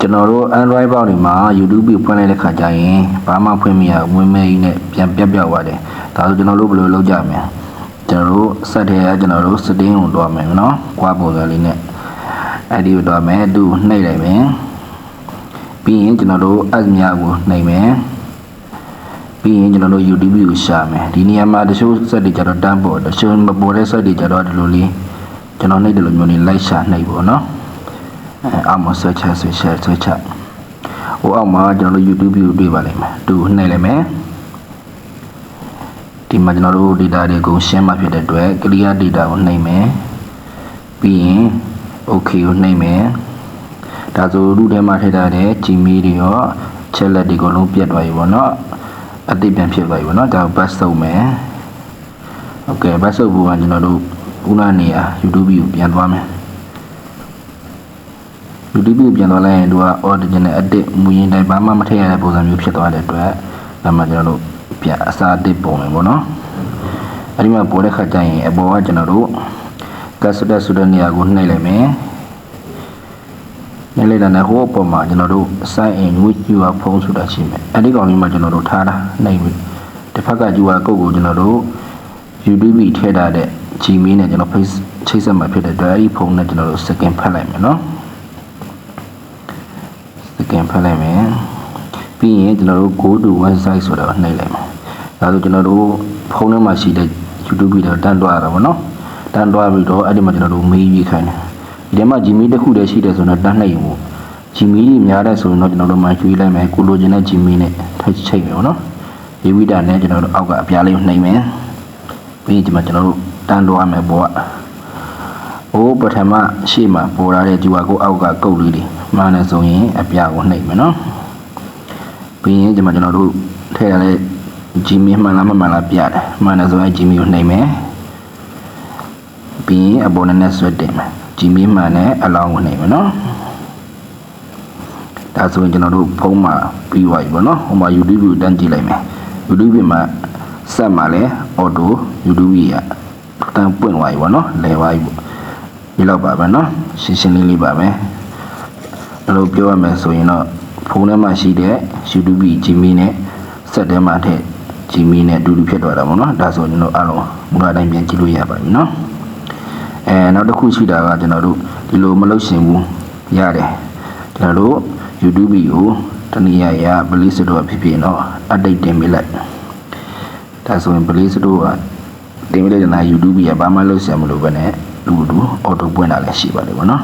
ကျွန်တော်တို့ Android ပေါက်တွေမှာ YouTube ဖွင့်လိုက်တဲ့ခါကျရင်ဘာမှဖွင့်မရဘူးဝင်မဲကြီးနဲ့ပြန်ပြတ်ပြောက်သွားတယ်ဒါဆိုကျွန်တော်တို့ဘယ်လိုလုပ်ကြမလဲကျွန်တော်တို့စက်ထဲကကျွန်တော်တို့ setting ကိုတွားမယ်နော်ကွာပုံစံလေးနဲ့အဲ့ဒီကိုတွားမယ်သူ့နှိပ်လိုက်မယ်ပြီးရင်ကျွန်တော်တို့ ads များကိုနှိပ်မယ်ပြီးရင်ကျွန်တော်တို့ YouTube ကိုရှာမယ်ဒီနေရာမှာတချို့ set တွေကျတော့တန်းပေါ်တချို့မပေါ်တဲ့ set တွေကျတော့ဒီလိုလေးကျွန်တော်နှိပ်တယ်လို့မျိုးလေးလိုက်ရှာနှိပ်ပေါ့နော် အဲအောက်မှာ search ချ search ချ search ချဟိုအောက်မှာကျွန်တော်တို့ YouTube ကိုတွေ့ပါလိမ့်မယ်သူနှိပ်လိုက်မယ်ဒီမှာကျွန်တော်တို့ data တွေကိုရှင်းမှဖြစ်တဲ့အတွက် clear data ကိုနှိပ်မယ်ပြီးရင် okay ကိုနှိပ်မယ်ဒါဆိုလူထဲမှာထည့်ထားတဲ့ Gmail တွေရော chat လက်တွေအကုန်လုံးပြတ်သွားပြီပေါ့နော်အသိပြန်ဖြစ်သွားပြီပေါ့နော်ဒါကို back ဆုပ်မယ် okay back ဆုပ်ဖို့ကကျွန်တော်တို့ခုနနေရာ YouTube ကိုပြန်သွားမယ် YouTube ကိုပြန်သွားလိုက်ရင်သူက original edit မူရင်းတိုင်းဘာမှမထည့်ရတဲ့ပုံစံမျိုးဖြစ်သွားတဲ့အတွက်ဒါမှကျွန်တော်တို့ပြန်အစားအသစ်ပုံမယ်ပေါ့နော်အဲဒီမှာပေါ်တဲ့ခါကျရင်အပေါ်ကကျွန်တော်တို့ custom ဆိုတဲ့နေရာကိုနှိပ်လိုက်မယ်နှိပ်လိုက်တဲ့ဟိုအပေါ်မှာကျွန်တော်တို့ sign in with your phone ဆိုတာရှိမယ်အဲဒီကောင်လေးမှာကျွန်တော်တို့ထားတာနှိပ်ပြီးတစ်ဖက်က QR code ကိုကျွန်တော်တို့ YouTube ထည့်ထားတဲ့ Gmail နဲ့ကျွန်တော် face ချိတ်ဆက်မှာဖြစ်တဲ့အတွက်အဲဒီဖုန်းနဲ့ကျွန်တော်တို့ second ဖတ်လိုက်မယ်နော် စကန်ဖတ်လိုက်မယ်ပြီးရင်ကျွန်တော်တို့ go to website ဆိုတာကိုနှိပ်လိုက်မယ်ဒါဆိုကျွန်တော်တို့ဖုန်းထဲမှာရှိတဲ့ YouTube ဗီဒီယိုတန်းတွားရတာပေါ့နော်တန်းတွားပြီးတော့အဲ့ဒီမှာကျွန်တော်တို့မေးရေးခိုင်းတယ်ဒီထဲမှာ Gmail တစ်ခုတည်းရှိတယ်ဆိုတော့တန်းနှိပ်ရင်ပေါ့ Gmail ကြီးများတဲ့ဆိုရင်တော့ကျွန်တော်တို့မှရွှေ့လိုက်မယ်ကိုလိုချင်တဲ့ Gmail နဲ့ထိုက်ချိတ်မယ်ပေါ့နော်ဒီဝိတာနဲ့ကျွန်တော်တို့အောက်ကအပြားလေးကိုနှိပ်မယ်ပြီးရင်ဒီမှာကျွန်တော်တို့တန်းတွားမယ်ပေါ့ ဟိုပထမရှေ့မှာပေါ်လာတဲ့ဂျူဝါကိုအောက်ကကုတ်လေးတွေမှန်တယ်ဆိုရင်အပြာကိုနှိပ်မယ်နော်ပြီးရင်ဒီမှာကျွန်တော်တို့ထည့်ရတဲ့ Gmail မှန်လားမမှန်လားပြတယ်မှန်တယ်ဆိုရင် Gmail ကိုနှိပ်မယ်ပြီးရင်အပေါ်နဲ့ဆွဲတင်မယ် Gmail မှန်နဲ့အလောင်းကိုနှိပ်မယ်နော်ဒါဆိုရင်ကျွန်တော်တို့ဖုန်းမှာပြီးသွားပြီပေါ့နော်ဟိုမှာ YouTube ကိုတန်းကြည့်လိုက်မယ် YouTube မှာဆက်မှာလဲ auto YouTube ကြီးကတန်းပွင့်သွားပြီပေါ့နော်လဲသွားပြီပေါ့ ဒီလောက်ပါပဲเนาะရှင်းရှင်းလေးလေးပါပဲအဲ့လိုပြောရမယ်ဆိုရင်တော့ဖုန်းထဲမှာရှိတဲ့ YouTube Gmail နဲ့ဆက်ထဲမှာထည့် Gmail နဲ့အတူတူဖြစ်သွားတာပေါ့နော်ဒါဆိုကျွန်တော်အားလုံးမူလတိုင်းပြန်ကြည့်လို့ရပါပြီเนาะအဲနောက်တစ်ခုရှိတာကကျွန်တော်တို့ဒီလိုမလုပ်ရှင်ဘူးရတယ်ကျွန်တော်တို့ YouTube ကိုတနည်းအားဖြင့် Play Store ဖြစ်ဖြစ်เนาะ update တင်ပေးလိုက်ဒါဆိုရင် Play Store ကတင်ပေးလိုက်တဲ့နာ YouTube ကဘာမှလုပ်ဆရာမလို့ပဲ နဲ့လူလူ auto ပွင့်တာလည်းရှိပါတယ်ဗောနော်